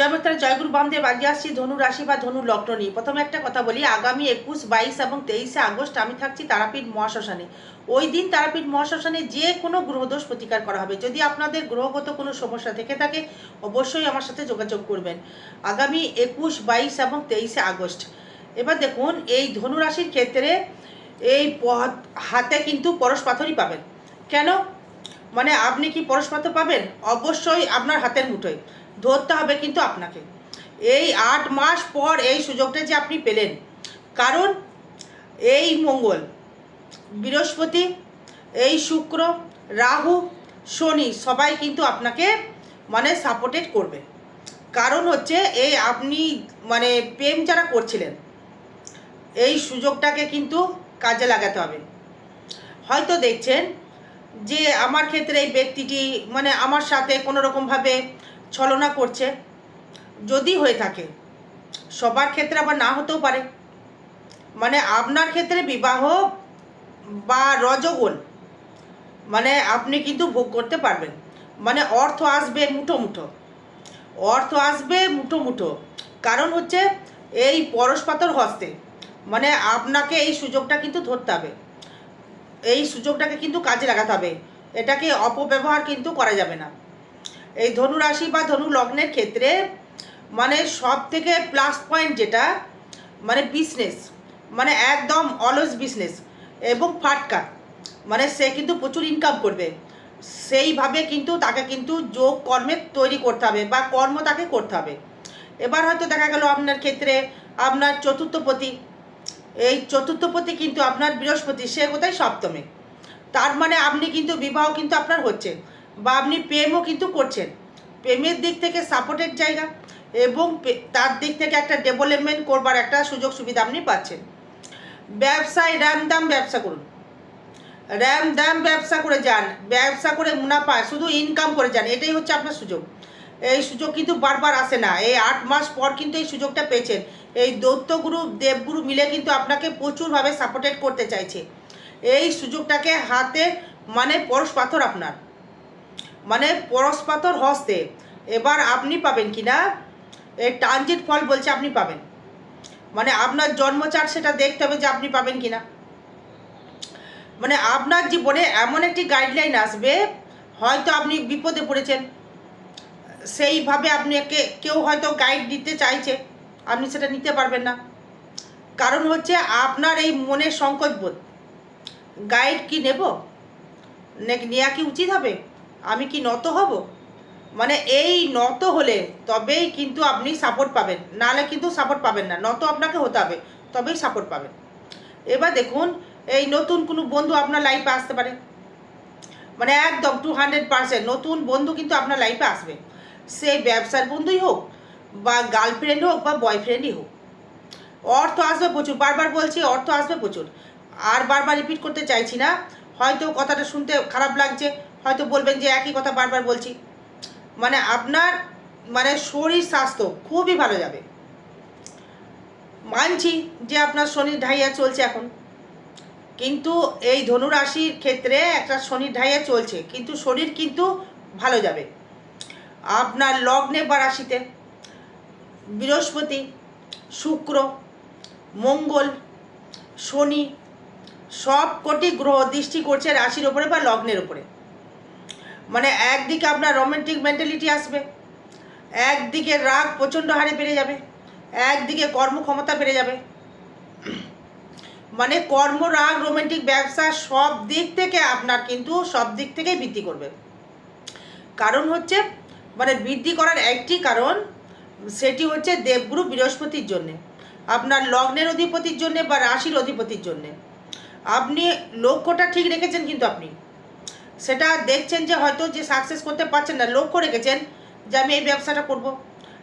জয়মাত্রা জয়গুরু বামদেব আগে আসছি, ধনু রাশি বা ধনু লগ্ন নিয়ে। প্রথমে একটা কথা বলি, আগামী একুশ, বাইশ এবং তেইশে আগস্ট আমি থাকছি তারাপীঠ মহাশ্মশানে। ওই দিন তারাপীঠ মহাশ্মশানে যে কোনো গ্রহদোষ প্রতিকার করা হবে। যদি আপনাদের গ্রহগত কোনো সমস্যা থেকে থাকে, অবশ্যই আমার সাথে যোগাযোগ করবেন। আগামী একুশ, বাইশ এবং তেইশে আগস্ট। এবার দেখুন, এই ধনু রাশির ক্ষেত্রে এই হাতে কিন্তু পরশ পাথরই পাবেন। কেন? মানে আপনি কি পরশ পাথর পাবেন? অবশ্যই আপনার হাতের মুঠোয়। ধরতে হবে কিন্তু আপনাকে। এই আট মাস পর এই সুযোগটা যে আপনি পেলেন। কারণ এই মঙ্গল, বৃহস্পতি, এই শুক্র, রাহু, শনি সবাই কিন্তু আপনাকে মানে সাপোর্টেড করবে। কারণ হচ্ছে এই আপনি মানে প্রেম যারা করছিলেন, এই সুযোগটাকে কিন্তু কাজে লাগাতে হবে। হয়তো দেখছেন যে আমার ক্ষেত্রে এই ব্যক্তিটি মানে আমার সাথে কোনো রকমভাবে ছলনা করছে, যদি হয়ে থাকে, সবার ক্ষেত্রে আবার না হতেও পারে। মানে আপনার ক্ষেত্রে বিবাহ বা রজগোল মানে আপনি কিন্তু ভোগ করতে পারবেন। মানে অর্থ আসবে মুঠো মুঠো। অর্থ আসবে মুঠো মুঠো। কারণ হচ্ছে এই পরশপাতর হস্তে মানে আপনাকে এই সুযোগটা কিন্তু ধরতে হবে। এই সুযোগটাকে কিন্তু কাজে লাগাতে হবে। এটাকে অপব্যবহার কিন্তু করা যাবে না। এই ধনু রাশি বা ধনু লগ্নের ক্ষেত্রে মানে সব থেকে প্লাস পয়েন্ট যেটা মানে বিজনেস মানে একদম অলস বিজনেস এবং ফাটকা মানে সে কিন্তু প্রচুর ইনকাম করবে। সেইভাবে কিন্তু তাকে কিন্তু যোগ কর্মে তৈরি করতে হবে বা কর্ম তাকে করতে হবে। এবার হয়তো দেখা গেল আপনার ক্ষেত্রে আপনার চতুর্থপতি, এই চতুর্থপতি কিন্তু আপনার বৃহস্পতি, সে কোথায় সপ্তমে। তার মানে আপনি কিন্তু বিবাহ কিন্তু আপনার হচ্ছে। বা আপনি প্রেমও কিন্তু করছেন। প্রেমের দিক থেকে সাপোর্টের জায়গা এবং তার দিক থেকে একটা ডেভেলপমেন্ট করবার একটা সুযোগ সুবিধা আপনি পাচ্ছেন। ব্যবসায় র্যাম দাম ব্যবসা করুন। র্যাম দাম ব্যবসা করে যান, ব্যবসা করে মুনাফা, শুধু ইনকাম করে যান, এটাই হচ্ছে আপনার সুযোগ। এই সুযোগ কিন্তু বারবার আসে না, এই আট মাস পর কিন্তু এই সুযোগটা পেয়েছেন। এই দৈত্যগুরু, দেবগুরু মিলে কিন্তু আপনাকে প্রচুরভাবে সাপোর্টেড করতে চাইছে। এই সুযোগটাকে হাতে মানে পরশ পাথর আপনার। মানে পরশ পাথর হস্তে। এবার আপনি পাবেন কি না? এই ট্রানজিট ফল বলছে আপনি পাবেন। মানে আপনার জন্মচার সেটা দেখতে হবে যে আপনি পাবেন কি না। মানে আপনার জীবনে এমন একটি গাইডলাইন আসবে, হয়তো আপনি বিপদে পড়েছেন। সেইভাবে আপনি একে, কেউ হয়তো গাইড দিতে চাইছে, আপনি সেটা নিতে পারবেন না। কারণ হচ্ছে আপনার এই মনের সংকোচ বোধ। গাইড কি নেব? নাকি নেওয়া কি উচিত হবে? আমি কি নত হব? মানে এই নত হলে তবেই কিন্তু আপনি সাপোর্ট পাবেন। নাহলে কিন্তু সাপোর্ট পাবেন না। নত আপনাকে হতে হবে, তবেই সাপোর্ট পাবেন। এবার দেখুন, এই নতুন কোনো বন্ধু আপনার লাইফে আসতে পারে। মানে একদম টু হান্ড্রেড পার্সেন্ট নতুন বন্ধু কিন্তু আপনার লাইফে আসবে। সে ব্যবসার বন্ধুই হোক বা গার্লফ্রেন্ড হোক বা বয়ফ্রেন্ডই হোক। অর্থ আসবে প্রচুর। বারবার বলছি, অর্থ আসবে প্রচুর। আর বারবার রিপিট করতে চাইছি না। হয়তো কথাটা শুনতে খারাপ লাগছে। হয়তো বলবেন যে একই কথা বারবার বলছি। মানে আপনার মানে শরীর স্বাস্থ্য খুবই ভালো যাবে। মানছি যে আপনার শনির ঢাইয়া চলছে এখন। কিন্তু এই ধনুরাশির ক্ষেত্রে একটা শনির ঢাইয়া চলছে, কিন্তু শরীর কিন্তু ভালো যাবে। আপনার লগ্নে বা রাশিতে বৃহস্পতি, শুক্র, মঙ্গল, শনি সব কোটি গ্রহ দৃষ্টি করছে রাশির ওপরে বা লগ্নের ওপরে। মানে একদিকে আপনার রোমান্টিক মেন্টালিটি আসবে, একদিকে রাগ প্রচণ্ড হারে বেড়ে যাবে, একদিকে কর্মক্ষমতা বেড়ে যাবে। মানে কর্ম, রাগ রোমান্টিক ব্যবসা সব দিক থেকে আপনার কিন্তু সব দিক থেকেই বৃদ্ধি করবে। কারণ হচ্ছে মানে বৃদ্ধি করার একটি কারণ, সেটি হচ্ছে দেবগুরু বৃহস্পতির জন্যে, আপনার লগ্নের অধিপতির জন্যে বা রাশির অধিপতির জন্যে। আপনি লক্ষ্যটা ঠিক রেখেছেন কিন্তু আপনি। সেটা দেখছেন যে হয়তো যে সাকসেস করতে পারছেন না, লক্ষ্য রেখেছেন যে আমি এই ব্যবসাটা করব।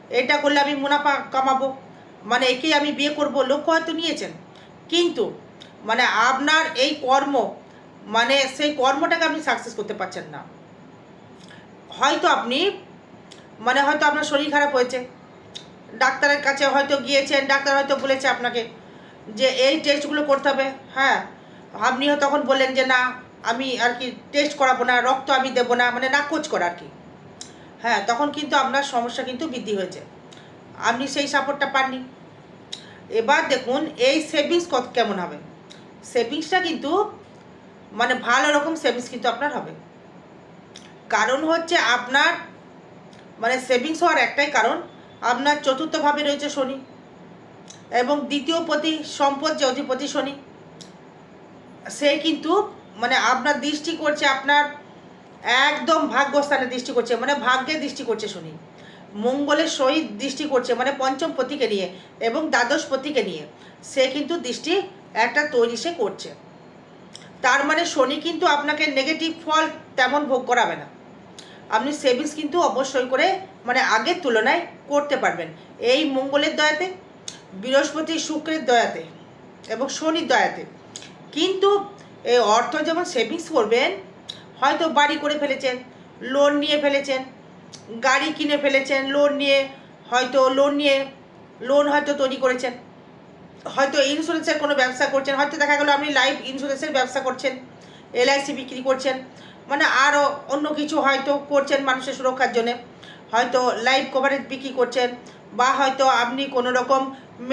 এটা করলে আমি মুনাফা কামাবো। মানে একেই আমি বিয়ে করব, লক্ষ্য হয়তো নিয়েছেন। কিন্তু মানে আপনার এই কর্ম মানে সেই কর্মটাকে আপনি সাকসেস করতে পারছেন না। হয়তো আপনি মানে হয়তো আপনার শরীর খারাপ হয়েছে। ডাক্তারের কাছে হয়তো গিয়েছেন, ডাক্তার হয়তো বলেছে আপনাকে যে এই টেস্টগুলো করতে হবে। হ্যাঁ আপনিও তখন বললেন যে না আমি আর কি টেস্ট করাবো না, রক্ত আমি দেবো না মানে নাকচ করা আর কি। হ্যাঁ তখন কিন্তু আপনার সমস্যা কিন্তু বৃদ্ধি হয়েছে। আপনি সেই সাপোর্টটা পাননি। এবার দেখুন, এই সেভিংস কত, কেমন হবে? সেভিংসটা কিন্তু মানে ভালো রকম সেভিংস কিন্তু আপনার হবে। কারণ হচ্ছে আপনার মানে সেভিংস হওয়ার একটাই কারণ, আপনার চতুর্থভাবে রয়েছে শনি। এবং দ্বিতীয় প্রতি সম্পদ যে অধিপতি শনি, সে কিন্তু মানে আপনার দৃষ্টি করছে, আপনার একদম ভাগ্যস্থানে দৃষ্টি করছে মানে ভাগ্যে দৃষ্টি করছে শনি। মঙ্গলের সহিত দৃষ্টি করছে মানে পঞ্চম পতিকে নিয়ে এবং দ্বাদশ পতিকে নিয়ে। সে কিন্তু দৃষ্টি একটা তৈরি সে করছে। তার মানে শনি কিন্তু আপনাকে নেগেটিভ ফল তেমন ভোগ করাবে না। আপনি সেভিংস কিন্তু অবশ্যই করে মানে আগের তুলনায় করতে পারবেন। এই মঙ্গলের দয়াতে, বৃহস্পতি শুক্রের দয়াতে এবং শনির দয়াতে। কিন্তু অর্থ যেমন সেভিংস করবেন, হয়তো বাড়ি করে ফেলেছেন লোন নিয়ে ফেলেছেন, গাড়ি কিনে ফেলেছেন লোন নিয়ে, হয়তো লোন নিয়ে লোন হয়তো তৈরি করেছেন, হয়তো ইন্স্যুরেন্সের কোনো ব্যবসা করছেন, হয়তো দেখা গেলো আপনি লাইফ ইন্স্যুরেন্সের ব্যবসা করছেন এলআইসি বিক্রি করছেন মানে আরও অন্য কিছু হয়তো করছেন মানুষের সুরক্ষার জন্যে, হয়তো লাইফ কভারেজ বিক্রি করছেন, বা হয়তো আপনি কোনো রকম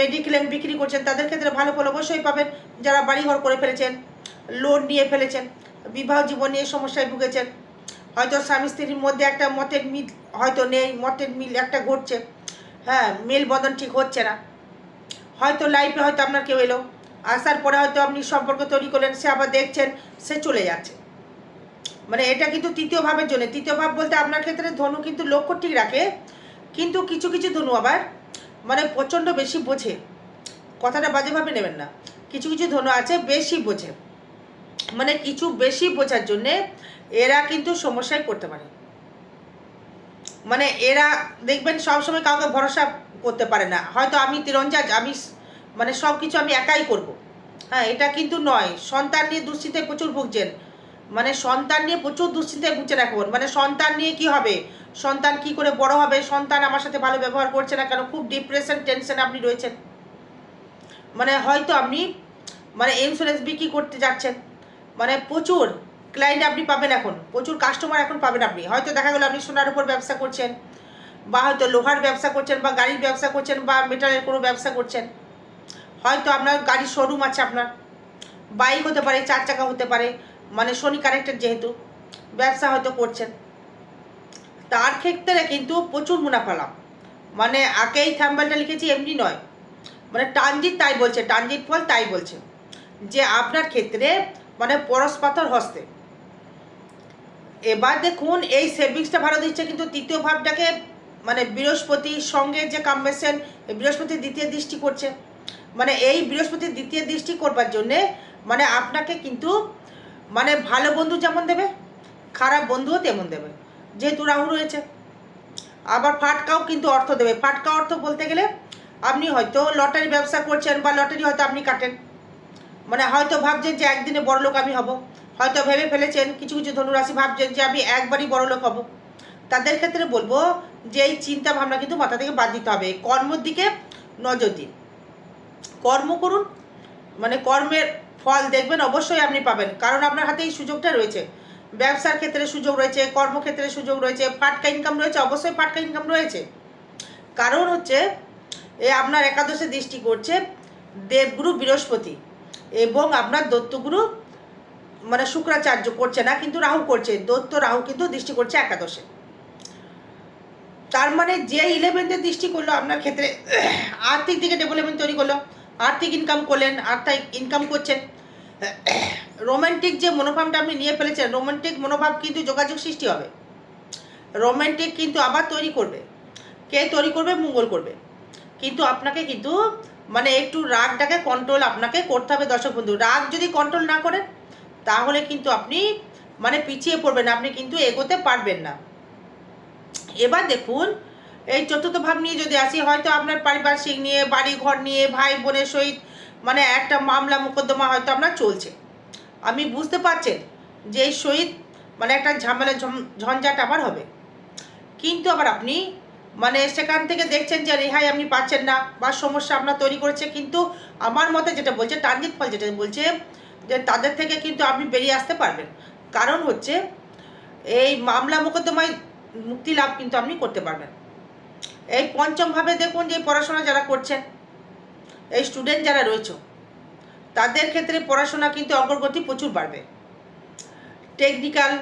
মেডিক্লেম বিক্রি করছেন, তাদের ক্ষেত্রে ভালো ফল অবশ্যই পাবেন, যারা বাড়িঘর করে ফেলেছেন লোন নিয়ে ফেলেছেন, বিবাহ জীবন নিয়ে সমস্যায় ভুগেছেন। হয়তো স্বামী স্ত্রীর মধ্যে একটা মতের মিল হয়তো নেই, মতের মিল একটা ঘটছে। হ্যাঁ মেলবন্ধন ঠিক হচ্ছে না। হয়তো লাইফে হয়তো আপনার কেউ এলো, আসার পরে হয়তো আপনি সম্পর্ক তৈরি করলেন, সে আবার দেখছেন, সে চলে যাচ্ছে। মানে এটা কিন্তু তৃতীয় ভাবের জন্য। তৃতীয় ভাব বলতে আপনার ক্ষেত্রে ধনু কিন্তু লক্ষ্য ঠিক রাখে, কিন্তু কিছু কিছু ধনু আবার মানে প্রচণ্ড বেশি বোঝে। কথাটা বাজেভাবে নেবেন না। কিছু কিছু ধনু আছে, বেশি বোঝে। মানে কিছু বেশি বোঝার জন্যে এরা কিন্তু সমস্যায় পড়তে পারে। মানে এরা দেখবেন সবসময় কাউকে ভরসা করতে পারে না। হয়তো আমি তীরঞ্জাজ আমি মানে সব কিছু আমি একাই করব। হ্যাঁ এটা কিন্তু নয়। সন্তান নিয়ে দুশ্চিন্তায় প্রচুর ভুগছেন। মানে সন্তান নিয়ে প্রচুর দুশ্চিন্তায় ভুগছেন এখন। মানে সন্তান নিয়ে কি হবে? সন্তান কি করে বড় হবে? সন্তান আমার সাথে ভালো ব্যবহার করছে না কেন? খুব ডিপ্রেশন টেনশন আপনি রয়েছেন। মানে হয়তো আপনি মানে ইন্স্যুরেন্স বিক্রি করতে যাচ্ছেন। মানে প্রচুর ক্লায়েন্ট আপনি পাবেন এখন, প্রচুর কাস্টমার এখন পাবেন আপনি। হয়তো দেখা গেলো আপনি সোনার উপর ব্যবসা করছেন, বা হয়তো লোহার ব্যবসা করছেন, বা গাড়ির ব্যবসা করছেন, বা মেটালের কোনো ব্যবসা করছেন। হয়তো আপনার গাড়ির শোরুম আছে আপনার বাইক হতে পারে, চার চাকা হতে পারে মানে শনি কানেক্টেড যেহেতু, ব্যবসা হয়তো করছেন। তার ক্ষেত্রে কিন্তু প্রচুর মুনাফা লাভ। মানে আগেই থ্যাম্বেলটা লিখেছি, এমনি নয়। মানে টানজিট তাই বলছে টানজিট ফল তাই বলছে। যে আপনার ক্ষেত্রে মানে পরশ পাথর হস্তে। এবার দেখুন, এই সেভিংসটা ভালো দিচ্ছে কিন্তু তৃতীয় ভাবটাকে মানে বৃহস্পতির সঙ্গে যে কম্বিনেশন বৃহস্পতি দ্বিতীয় দৃষ্টি করছে। মানে এই বৃহস্পতির দ্বিতীয় দৃষ্টি করবার জন্যে মানে আপনাকে কিন্তু মানে ভালো বন্ধু যেমন দেবে, খারাপ বন্ধুও তেমন দেবে। যেহেতু রাহু রয়েছে। আবার ফাটকাও কিন্তু অর্থ দেবে। ফাটকা অর্থ বলতে গেলে, আপনি হয়তো লটারি ব্যবসা করছেন বা লটারি হয়তো আপনি কাটেন। মানে হয়তো ভাবছেন যে একদিনে বড়লোক আমি হব। হয়তো ভেবে ফেলেছেন, কিছু কিছু ধনুরাশি ভাবছেন যে আমি একবারই বড়লোক হব। তাদের ক্ষেত্রে বলব যে এই চিন্তা ভাবনা কিন্তু মাথা থেকে বাদ দিতে হবে। কর্মর দিকে নজর দিন। কর্ম করুন মানে কর্মের ফল দেখবেন, অবশ্যই আপনি পাবেন। কারণ আপনার হাতে এই সুযোগটা রয়েছে। ব্যবসার ক্ষেত্রে সুযোগ রয়েছে, কর্মক্ষেত্রে সুযোগ রয়েছে, ফাটকা ইনকাম রয়েছে, অবশ্যই ফাটকা ইনকাম রয়েছে। কারণ হচ্ছে, এ আপনার একাদশে দৃষ্টি করছে, দেবগুরু বৃহস্পতি। এবং আপনার দত্তগুরু মানে শুক্রাচার্য করছে না, কিন্তু রাহু করছে। দত্ত রাহু কিন্তু দৃষ্টি করছে একাদশে। তার মানে যে ইলেভেন্থের দৃষ্টি করল আপনার ক্ষেত্রে, আর্থিক দিকে ডেভেলপমেন্ট তৈরি করল। আর্থিক ইনকাম করলেন, আর্থিক ইনকাম করছেন। রোমান্টিক যে মনোভাবটা আপনি নিয়ে ফেলেছেন রোমান্টিক মনোভাব কিন্তু যোগাযোগ সৃষ্টি হবে। রোমান্টিক কিন্তু আবার তৈরি করবে। কে তৈরি করবে? মঙ্গল করবে। কিন্তু আপনাকে কিন্তু মানে একটু রাগটাকে কন্ট্রোল আপনাকে করতে হবে দর্শক বন্ধু। রাগ যদি কন্ট্রোল না করেন, তাহলে কিন্তু আপনি মানে পিছিয়ে পড়বেন আপনি কিন্তু এগোতে পারবেন না। এবার দেখুন, এই চতুর্থ ভাব নিয়ে যদি আসি, হয়তো আপনার পারিপার্শ্বিক নিয়ে বাড়ি ঘর নিয়ে ভাই বোনের সহিত মানে একটা মামলা মোকদ্দমা হয়তো আপনার চলছে। আমি বুঝতে পারছেন যে এই সহিত মানে একটা ঝামেলা, ঝম- ঝঞ্ঝাট আবার হবে। কিন্তু আবার আপনি মানে সেখান থেকে দেখছেন যে রেহাই আপনি পাচ্ছেন না বা সমস্যা আপনার তৈরি করেছে, কিন্তু আমার মতে যেটা বলছে টার্গেট ফল যেটা বলছে, যে তাদের থেকে কিন্তু আপনি বেরিয়ে আসতে পারবেন। কারণ হচ্ছে, এই মামলা মোকদ্দমায় মুক্তি লাভ কিন্তু আপনি করতে পারবেন। এই পঞ্চমভাবে দেখুন যে পড়াশোনা যারা করছেন, এই স্টুডেন্ট যারা রয়েছে, তাদের ক্ষেত্রে পড়াশোনা কিন্তু অগ্রগতি প্রচুর বাড়বে। টেকনিক্যাল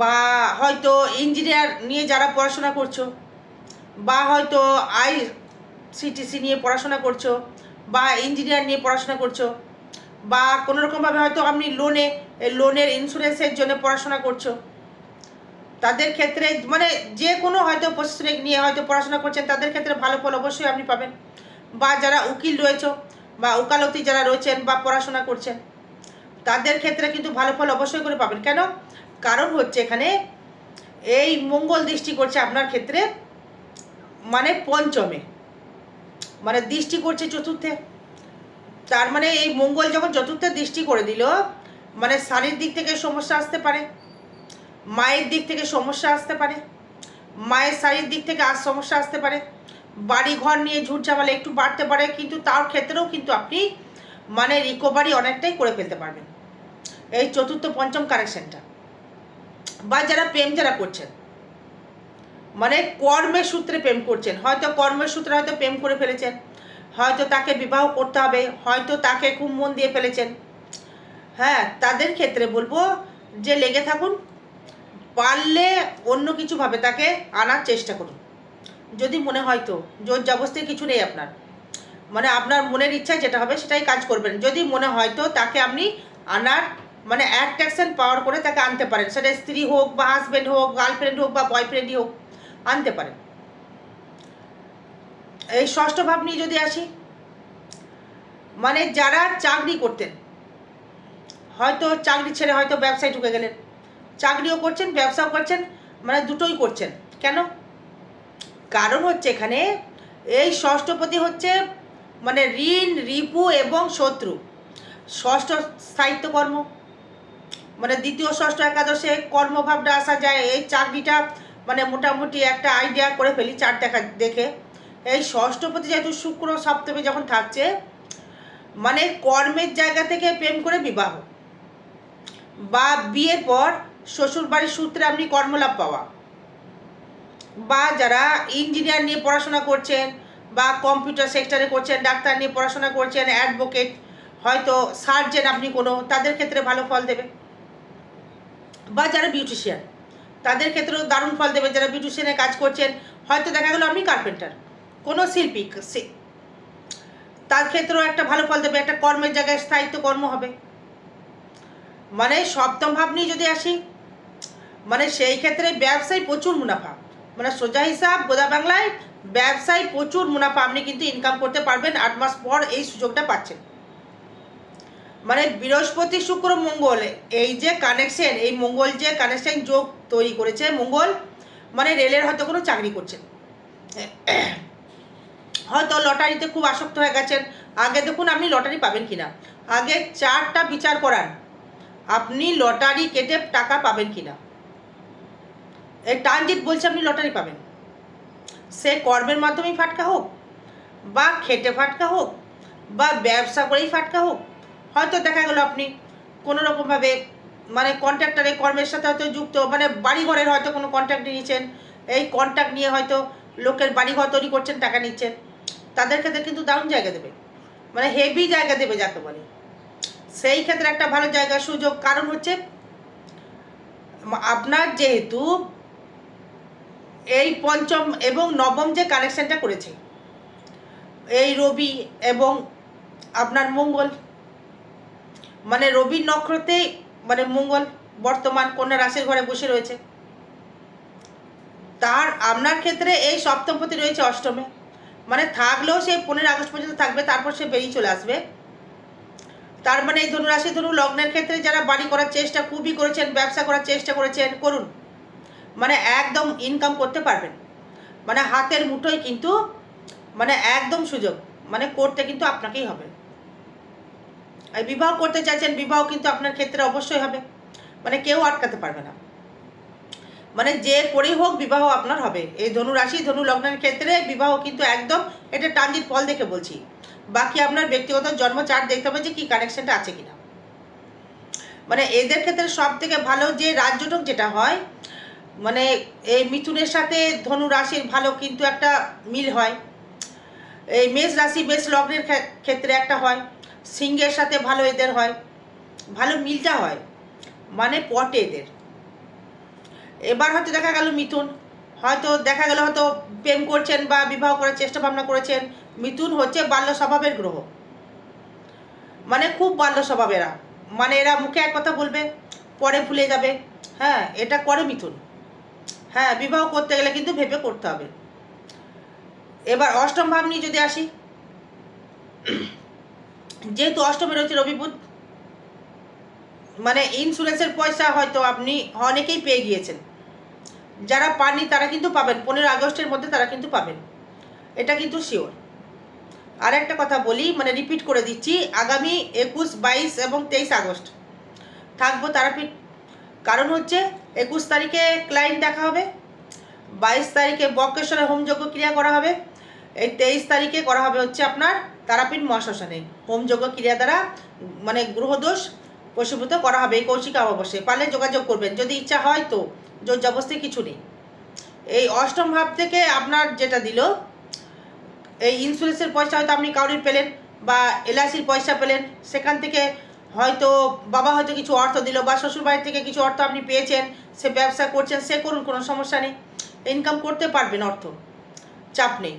বা হয়তো ইঞ্জিনিয়ার নিয়ে যারা পড়াশোনা করছ বা হয়তো আই সিটিসি নিয়ে পড়াশোনা করছ, বা ইঞ্জিনিয়ার নিয়ে পড়াশোনা করছ, বা কোনো রকমভাবে হয়তো আপনি লোনে লোনের ইন্স্যুরেন্সের জন্য পড়াশোনা করছ। তাদের ক্ষেত্রে মানে যে কোনো হয়তো প্রশাসনিক নিয়ে হয়তো পড়াশোনা করছেন, তাদের ক্ষেত্রে ভালো ফল অবশ্যই আপনি পাবেন। বা যারা উকিল রয়েছে, বা উকালতি যারা রয়েছেন বা পড়াশোনা করছেন, তাদের ক্ষেত্রে কিন্তু ভালো ফল অবশ্যই করে পাবেন। কেন? কারণ হচ্ছে এখানে এই মঙ্গল দৃষ্টি করছে আপনার ক্ষেত্রে। মানে পঞ্চমে। মানে দৃষ্টি করছে চতুর্থে। তার মানে এই মঙ্গল যখন চতুর্থে দৃষ্টি করে দিল মানে শারীর দিক থেকে সমস্যা আসতে পারে, মায়ের দিক থেকে সমস্যা আসতে পারে, মায়ের শারীর দিক থেকে আর সমস্যা আসতে পারে বাড়ি ঘর নিয়ে ঝুট ঝামেলা একটু বাড়তে পারে, কিন্তু তার ক্ষেত্রেও কিন্তু আপনি মানে রিকভারি অনেকটাই করে ফেলতে পারবেন। এই চতুর্থ পঞ্চম কারেকশনটা বা যারা প্রেম যারা করছেন মানে কর্মের সূত্রে প্রেম করছেন। হয়তো কর্মের সূত্রে হয়তো প্রেম করে ফেলেছেন। হয়তো তাকে বিবাহ করতে হবে। হয়তো তাকে খুব মন দিয়ে ফেলেছেন। হ্যাঁ তাদের ক্ষেত্রে বলব যে লেগে থাকুন। পারলে অন্য কিছুভাবে তাকে আনার চেষ্টা করুন। যদি মনে হয় তো। জোর জবস্তি কিছু নেই আপনার। মানে আপনার মনের ইচ্ছায় যেটা হবে সেটাই কাজ করবেন। যদি মনে হয় তো তাকে আপনি আনার মানে অ্যাট্রাকশন পাওয়ার করে তাকে আনতে পারেন। সেটা স্ত্রী হোক বা হাজব্যান্ড হোক গার্লফ্রেন্ড হোক বা বয়ফ্রেন্ডই হোক। আনতে পারেন। এই ষষ্ঠ ভাব নিয়ে যদি আসি মানে যারা চাকরি করতেন, হয়তো চাকরি ছেড়ে হয়তো ব্যবসায় ঢুকে গেলেন। চাকরিও করছেন, ব্যবসাও করছেন মানে দুটোই করছেন। কেন? কারণ হচ্ছে এখানে এই ষষ্ঠপতি হচ্ছে মানে ঋণ, রিপু এবং শত্রু। ষষ্ঠ সাহিত্য কর্ম। মানে দ্বিতীয়, ষষ্ঠ, একাদশে কর্মভাবটা আসা যায়, এই চাকরিটা মানে মোটামুটি একটা আইডিয়া করে ফেলি চার দেখা, দেখে। এই ষষ্ঠপতি যেহেতু শুক্র, সপ্তমী যখন থাকছে মানে কর্মের জায়গা থেকে প্রেম করে বিবাহ। বা বিয়ের পর শ্বশুর বাড়ির সূত্রে আপনি কর্মলাভ পাওয়া। বা যারা ইঞ্জিনিয়ার নিয়ে পড়াশোনা করছেন, বা কম্পিউটার সেক্টরে করছেন, ডাক্তার নিয়ে পড়াশোনা করছেন অ্যাডভোকেট হয়তো সার্জেন আপনি কোনো, তাদের ক্ষেত্রে ভালো ফল দেবে। বা যারা বিউটিশিয়ান তাদের ক্ষেত্রেও দারুণ ফল দেবে যারা বিউটিশিয়ানে কাজ করছেন। হয়তো দেখা গেলো আপনি কার্পেন্টার। কোনো শিল্পী তার ক্ষেত্রেও একটা ভালো ফল দেবে, একটা কর্মের জায়গায় স্থায়িত্ব কর্ম হবে। মানে সপ্তম ভাব নিয়ে যদি আসি মানে সেই ক্ষেত্রে ব্যবসায় প্রচুর মুনাফা। মানে সোজা হিসাব, গোদা বাংলায় ব্যবসায় প্রচুর মুনাফা আপনি কিন্তু ইনকাম করতে পারবেন, আট মাস পর এই সুযোগটা পাচ্ছেন। মানে বৃহস্পতি, শুক্র, মঙ্গল, এই যে কানেকশন এই মঙ্গল যে কানেকশন যোগ তৈরি করেছে মঙ্গল মানে রেলের হয়তো কোনো চাকরি করছেন হয়তো লটারিতে খুব আসক্ত হয়ে গেছেন। আগে দেখুন আপনি লটারি পাবেন কিনা। আগে চারটা বিচার করান। আপনি লটারি কেটে টাকা পাবেন কিনা। এই ট্রানজিট বলছে আপনি লটারি পাবেন। সে কর্মের মাধ্যমেই ফাটকা হোক, বা খেটে ফাটকা হোক, বা ব্যবসা করেই ফাটকা হোক, হয়তো দেখা গেল আপনি কোনো রকমভাবে মানে কন্ট্রাক্টারে কর্মের সাথে হয়তো যুক্ত মানে বাড়িঘরের হয়তো কোনো কন্ট্রাক্ট নিয়েছেন, এই কন্ট্রাক্ট নিয়ে হয়তো লোকের বাড়িঘর তৈরি করছেন, টাকা নিচ্ছেন, তাদের ক্ষেত্রে কিন্তু দারুণ জায়গা দেবে মানে হেভি জায়গা দেবে যাকে বলে। সেই ক্ষেত্রে একটা ভালো জায়গা, সুযোগ, কারণ হচ্ছে আপনার যেহেতু এই পঞ্চম এবং নবম যে কানেকশানটা করেছে, এই রবি এবং আপনার মঙ্গল মানে রবির নক্ষত্রে মানে মঙ্গল বর্তমান কন্যা রাশির ঘরে বসে রয়েছে। তার আপনার ক্ষেত্রে এই সপ্তমপতি রয়েছে অষ্টমে। মানে থাকলেও সে পনেরো আগস্ট পর্যন্ত থাকবে, তারপর সে বেরিয়ে চলে আসবে। তার মানে এই ধনুরাশি ধনু লগ্নের ক্ষেত্রে যারা বাড়ি করার চেষ্টা খুবই করেছেন, ব্যবসা করার চেষ্টা করেছেন, করুন। মানে একদম ইনকাম করতে পারবেন। মানে হাতের মুঠোয় কিন্তু মানে একদম সুযোগ। মানে করতে কিন্তু আপনাকেই হবে। বিবাহ করতে চাইছেন, বিবাহ কিন্তু আপনার ক্ষেত্রে অবশ্যই হবে। মানে কেউ আটকাতে পারবে না। মানে যে করেই হোক বিবাহ আপনার হবে। এই ধনু রাশি ধনু লগ্নের ক্ষেত্রে বিবাহ কিন্তু একদম এটা ট্রানজিট ফল দেখে বলছি। বাকি আপনার ব্যক্তিগত জন্ম চার্ট দেখতে হবে যে কী কানেকশনটা আছে কিনা। মানে এদের ক্ষেত্রে সব থেকে ভালো যে রাজ্যটক যেটা হয় মানে এই মিথুনের সাথে ধনু রাশির ভালো কিন্তু একটা মিল হয়। এই মেষ রাশি, মেষ লগ্নের ক্ষেত্রে একটা হয়। সিংহের সাথে ভালো এদের হয়, ভালো মিলটা হয় মানে পটে এদের। এবার হয়তো দেখা গেল মিথুন, হয়তো দেখা গেল হয়তো প্রেম করছেন বা বিবাহ করার চেষ্টা ভাবনা করেছেন, মিথুন হচ্ছে বাল্য স্বভাবের গ্রহ। মানে খুব বাল্য স্বভাবেরা মানে এরা মুখে এক কথা বলবে, পরে ভুলে যাবে। হ্যাঁ এটা করে মিথুন। হ্যাঁ বিবাহ করতে গেলে কিন্তু ভেবে করতে হবে। এবার অষ্টম ভাব নিয়ে যদি আসি যেহেতু অষ্টমে রয়েছে রবি বুধ মানে ইন্স্যুরেন্সের পয়সা হয়তো আপনি অনেকেই পেয়ে গিয়েছেন। যারা পাননি তারা কিন্তু পাবেন, পনেরো আগস্টের মধ্যে তারা কিন্তু পাবেন। এটা কিন্তু শিওর আর একটা কথা বলি মানে রিপিট করে দিচ্ছি, আগামী একুশ, বাইশ এবং তেইশ আগস্ট থাকব তারাপীঠ। কারণ হচ্ছে একুশ তারিখে ক্লায়েন্ট দেখা হবে, বাইশ তারিখে বক্রেশ্বরে হোমযজ্ঞ ক্রিয়া করা হবে। এই তেইশ তারিখে করা হবে হচ্ছে আপনার তারাপীঠ মহাশ্মশানে। হোমযজ্ঞ ক্রিয়া দ্বারা মানে গ্রহদোষ বশীভূত করা হবে এই কৌশিক অমাবস্যে পারলে যোগাযোগ করবেন, যদি ইচ্ছা হয় তো। জোর জবস্তি কিছু নেই। এই অষ্টম ভাব থেকে আপনার যেটা দিল, এই ইন্স্যুরেন্সের পয়সা হয়তো আপনি কাউরির পেলেন বা এলআইসির পয়সা পেলেন, সেখান থেকে হয়তো বাবা হয়তো কিছু অর্থ দিল বা শ্বশুরবাড়ি থেকে কিছু অর্থ আপনি পেয়েছেন, সে ব্যবসা করছেন, সে করুন, কোনো সমস্যা নেই। ইনকাম করতে পারবেন অর্থ, চাপ নেই।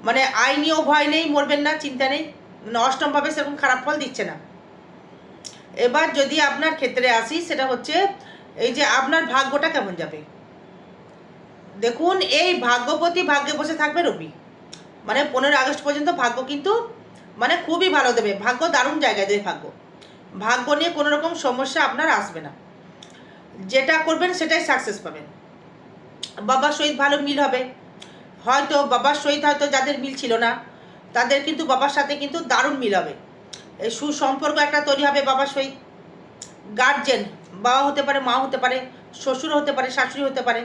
মানে আইনিও ভয় নেই, মরবেন না, চিন্তা নেই। মানে অষ্টমভাবে সেরকম খারাপ ফল দিচ্ছে না। এবার যদি আপনার ক্ষেত্রে আসি, সেটা হচ্ছে এই যে আপনার ভাগ্যটা কেমন যাবে? দেখুন, এই ভাগ্যপতি ভাগ্যে বসে থাকবে রবি। মানে পনেরো আগস্ট পর্যন্ত ভাগ্য কিন্তু মানে খুবই ভালো দেবে। ভাগ্য দারুণ জায়গায় দেবে ভাগ্য। ভাগ্য নিয়ে কোনো রকম সমস্যা আপনার আসবে না। যেটা করবেন সেটাই সাকসেস পাবেন। বাবার সহিত ভালো মিল হবে। হয়তো বাবার সহিত হয়তো যাদের মিল ছিল না, তাদের কিন্তু বাবার সাথে কিন্তু দারুণ মিল হবে। এই সুসম্পর্ক একটা তৈরি হবে বাবার সহিত। গার্জেন বাবা হতে পারে, মা হতে পারে, শ্বশুর হতে পারে, শাশুড়ি হতে পারে,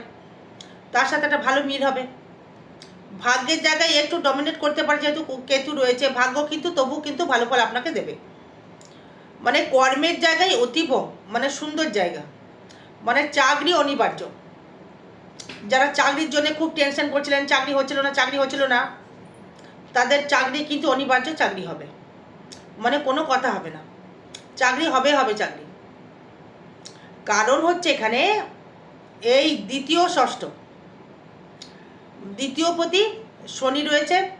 তার সাথে একটা ভালো মিল হবে। ভাগ্যের জায়গায় একটু ডমিনেট করতে পারে যেহেতু কেতু রয়েছে, ভাগ্য কিন্তু তবু কিন্তু ভালো ফল আপনাকে দেবে। মানে কর্মের জায়গায় অতীব মানে সুন্দর জায়গা। মানে চাকরি অনিবার্য। যারা চাকরির জন্য খুব টেনশন করছিলেন, চাকরি হচ্ছিল না, চাকরি হচ্ছিল না, তাদের চাকরি কিন্তু অনিবার্য চাকরি হবে। মানে কোনো কথা হবে না। চাকরি হবে হবে চাকরি। কারণ হচ্ছে এখানে এই দ্বিতীয় ষষ্ঠ। দ্বিতীয় প্রতি শনি রয়েছে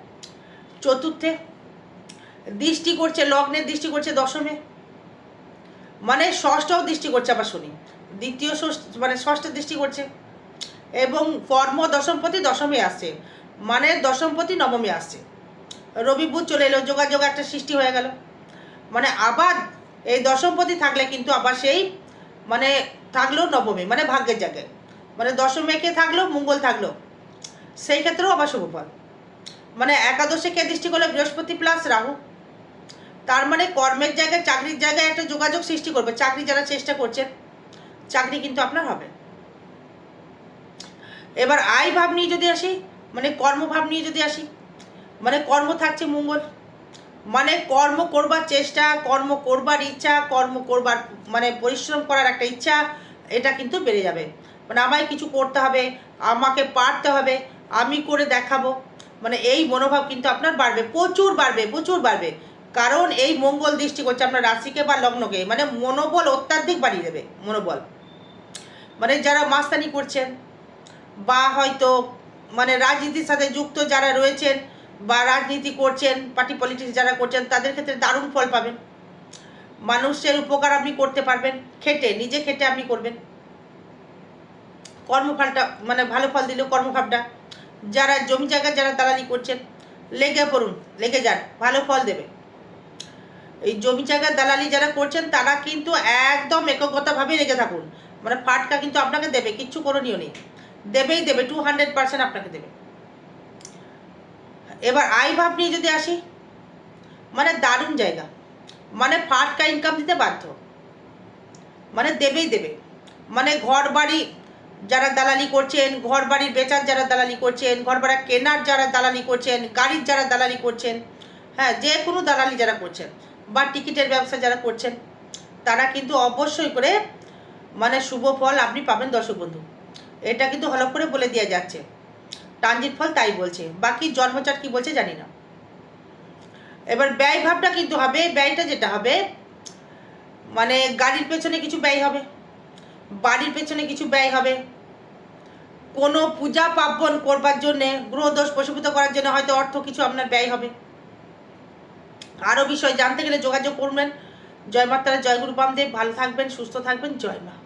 চতুর্থে। দৃষ্টি করছে লগ্নের দৃষ্টি করছে দশমে। মানে ষষ্ঠও দৃষ্টি করছে আবার শনি। দ্বিতীয় ষষ্ঠ মানে ষষ্ঠ দৃষ্টি করছে। এবং কর্ম দশমপতি দশমে আসছে। মানে দশমপতি নবমে আসছে। রবি বুধ চলে এলো, যোগাযোগ একটা সৃষ্টি হয়ে গেল। মানে আবার এই দশমপতি থাকলে কিন্তু আবার সেই মানে থাকল নবমী মানে ভাগ্যের জায়গায়। মানে দশমে কে থাকল? মঙ্গল থাকল। সেই ক্ষেত্রেও আবার শুভ ফল। মানে একাদশে কে দৃষ্টি করল? বৃহস্পতি প্লাস রাহু। তার মানে কর্মের জায়গায়, চাকরির জায়গায় একটা যোগাযোগ সৃষ্টি করবে। চাকরি যারা চেষ্টা করছেন চাকরি কিন্তু আপনার হবে। এবার আয় ভাব নিয়ে যদি আসি মানে কর্মভাব নিয়ে যদি আসি মানে কর্ম থাকছে মঙ্গল। মানে কর্ম করবার চেষ্টা, কর্ম করবার ইচ্ছা, কর্ম করবার মানে পরিশ্রম করার একটা ইচ্ছা, এটা কিন্তু বেড়ে যাবে। মানে আমায় কিছু করতে হবে, আমাকে পারতে হবে, আমি করে দেখাবো। মানে এই মনোভাব কিন্তু আপনার বাড়বে, প্রচুর বাড়বে প্রচুর বাড়বে। কারণ এই মঙ্গল দৃষ্টি করছে আপনার রাশিকে বা লগ্নকে মানে মনোবল অত্যাধিক বাড়িয়ে দেবে, মনোবল। মানে যারা মাস্তানি করছেন বা হয়তো মানে রাজনীতির সাথে যুক্ত যারা রয়েছেন বা রাজনীতি করছেন পার্টি পলিটিক্স যারা করছেন, তাদের ক্ষেত্রে দারুণ ফল পাবেন। মানুষের উপকার আপনি করতে পারবেন, খেটে, নিজে খেটে আপনি করবেন। কর্মফলটা মানে ভালো ফল দিল কর্মভাবটা। যারা জমি জায়গা যারা দালালি করছেন, লেগে পড়ুন, লেগে যান, ভালো ফল দেবে। এই জমি জায়গার দালালি যারা করছেন, তারা কিন্তু একদম একগতভাবে লেগে থাকুন। মানে ফাটকা কিন্তু আপনাকে দেবে, কিচ্ছু করণীয় নেই। দেবেই দেবে টু হান্ড্রেড পার্সেন্ট আপনাকে দেবে। এবার আয় ভাব নিয়ে যদি আসি মানে দারুণ জায়গা। মানে ফাটকা ইনকাম দিতে বাধ্য। মানে দেবেই দেবে। মানে ঘর বাড়ি যারা দালালি করছেন ঘর বাড়ির বেচার যারা দালালি করছেন ঘর ভাড়া কেনার যারা দালালি করছেন, গাড়ির যারা দালালি করছেন হ্যাঁ যে কোনো দালালি যারা করছেন, বা টিকিটের ব্যবসা যারা করছেন, তারা কিন্তু অবশ্যই করে মানে শুভ ফল আপনি পাবেন দর্শক বন্ধু। এটা কিন্তু হলপ করে বলে দেওয়া যাচ্ছে। ট্রানজিট ফল তাই বলছে। বাকি জন্মচার কি বলছে জানি না। এবার ব্যয় ভাবটা কিন্তু হবে, ব্যয়টা যেটা হবে মানে গাড়ির পেছনে কিছু ব্যয় হবে, বাড়ির পেছনে কিছু ব্যয় হবে। কোনো পূজা পার্বণ করবার জন্যে গ্রহদোষ প্রশমিত করার জন্য হয়তো অর্থ কিছু আপনার ব্যয় হবে। আরও বিষয় জানতে গেলে যোগাযোগ করবেন। জয় মাতারা, জয় বামদেব। ভালো থাকবেন, সুস্থ থাকবেন। জয় মা।